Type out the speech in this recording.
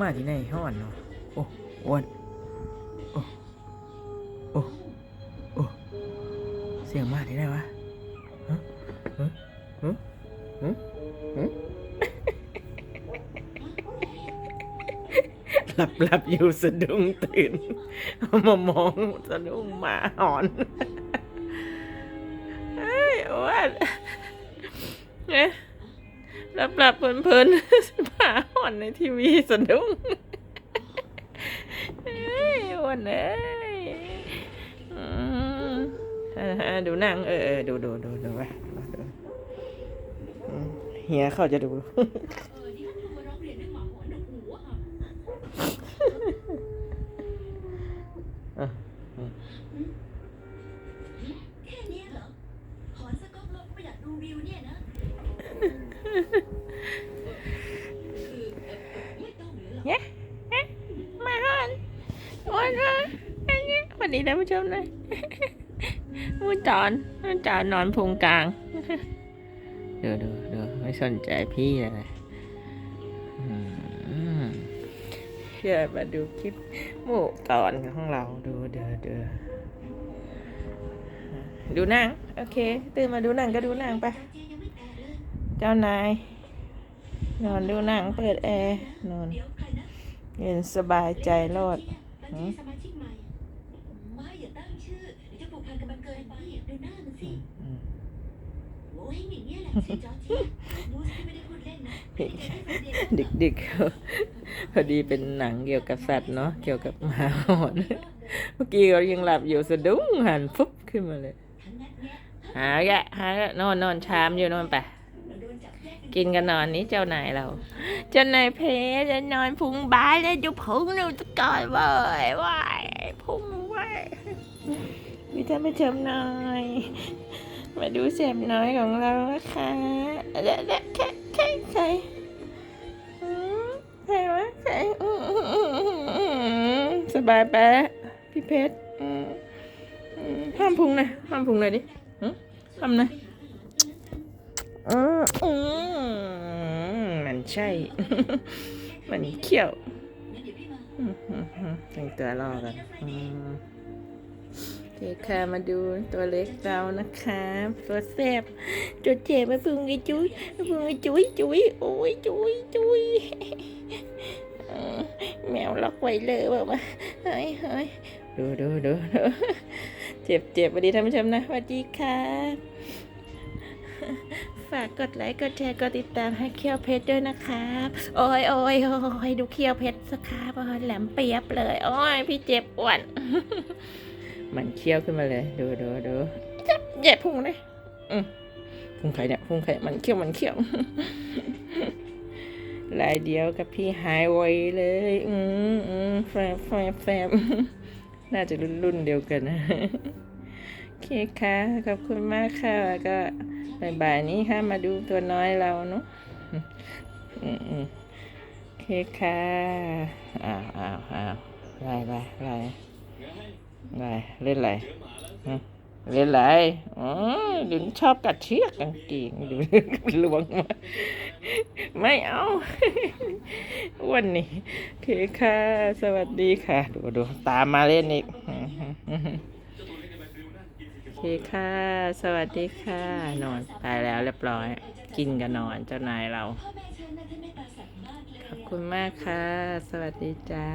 มาที่ไหนห้อนเนาะโอ้อ้วนโอ้โอ้โอ้เสียงมาที่ไหนวะฮะฮะฮะฮะหลับหลับอยู่สะดุ้งตื่นมามองสะดุ้งหมาหอนเฮ้ยอ้วนเอ๊ะ หลับหลับเพลินๆผ่าห่อนในทีวีสะดุ้งเฮ้ยอ้วนเอ้ยดูนั่งเออดูดูดูดูไปดูอืมเฮียเขาจะดู วัสดีท่านผู้ชมเลยมูจอนมูจอนนอนพุงกลางเดี๋ยวเดี๋ยวเดี๋ยวไม่สนใจพี่เลยเชื่อมาดูคลิปหมู่ตอนของเราดูเดี๋ยวเดี๋ยวดูหนังโอเค ตื่นมาดูหนังก็ดูหนังไป เจ้านาย นอนดูหนังเปิดแอร์นอนเดี๋ยวใครนะเย็นสบายใจโลด สิอืมโอ้ยอย่างเงี้ยแหละสิจอร์จี้รู้สิไม่ได้พูดเล่นนะไม่ได้แค่แฟนเด็กดึกๆพอดีเป็นหนังเกี่ยวกับสัตว์เนาะเกี่ยวกับหมาหอนเมื่อกี้เรายังหลับอยู่สะดุ้งหันฟุบขึ้นมาเลยทั้งนัดเนี้ยหาแกะหาแกะนอนนอนชามอยู่นอนไปเราโดนจับแยกเป็นกินกันนอนนี้เจ้านายเรา เจ้านายเพจะนอนพุงบ้ายแล้วดูพุงหนูจะก่อนเว้ยว้ายพุงเว้ย มีท่านผู้ชมหน่อย มาดูเสียบน้อยของเรานะคะเด็ดเด็ดแค่แค่ใครใครวะใครสบายไปแล้วพี่เพชรห้ามพุงหน่อยห้ามพุงหน่อยดิห้ามหน่อยมันใช่ มันเขี้ยวแต่งตัวรอกันอื คค่ะมาดูตัวเล็กเรานะคะตัวแซบตัวเจ็บมาพึ่งไอ้จุ้ยมาพึ่งไอ้จุ้ยจุ้ยโอ้ยจุ้ยจุ้ยแมวล็อกไว้เลยแบบว่าเฮ้ยเฮ้ยดูดูดูดูเจ็บเจ็บสวัสดีท่านผู้ชมนะสวัสดีค่ะ ฝากกดไลค์กดแชร์กดติดตามให้เคียวเพชรด้วยนะครับโอ้ยโอ้ยโอ้ยดูเคียวเพชรสักครับแหลมเปียบเลย โอ้ยพี่เจ็บอ้วน มันเคี้ยวขึ้นมาเลย ดูดูดูจับเหยียดพุงเลยอืพุงไข่เนี่ยพุงไข่มันเคี้ยวมันเคี้ยวลายเดียวกับพี่หายไวเลย อืมอืมแฟบแฟบแฟบน่าจะรุ่นรุ่นเดียวกันนะโอเคค่ะ ขอบคุณมากค่ะ แล้วก็บ่ายๆนี้ค่ะ มาดูตัวน้อยเราเนาะอืมอืมโอเคค่ะ อ้าวอ้าวอ้าวไล่ไล่ไล่ ไล่เล่นอะไรเล่นอะไรอ๋อดูชอบกัดเชือกกางเกงดูลวงมาไม่เอาอ้วันนี้โอเคค่ะ สวัสดีค่ะ ดูดูตามมาเล่นอีกโอเคค่ะ สวัสดีค่ะ นอนไปแล้วเรียบร้อย กินกันนอนเจ้านายเรา ขอบคุณมากค่ะ สวัสดีจ้า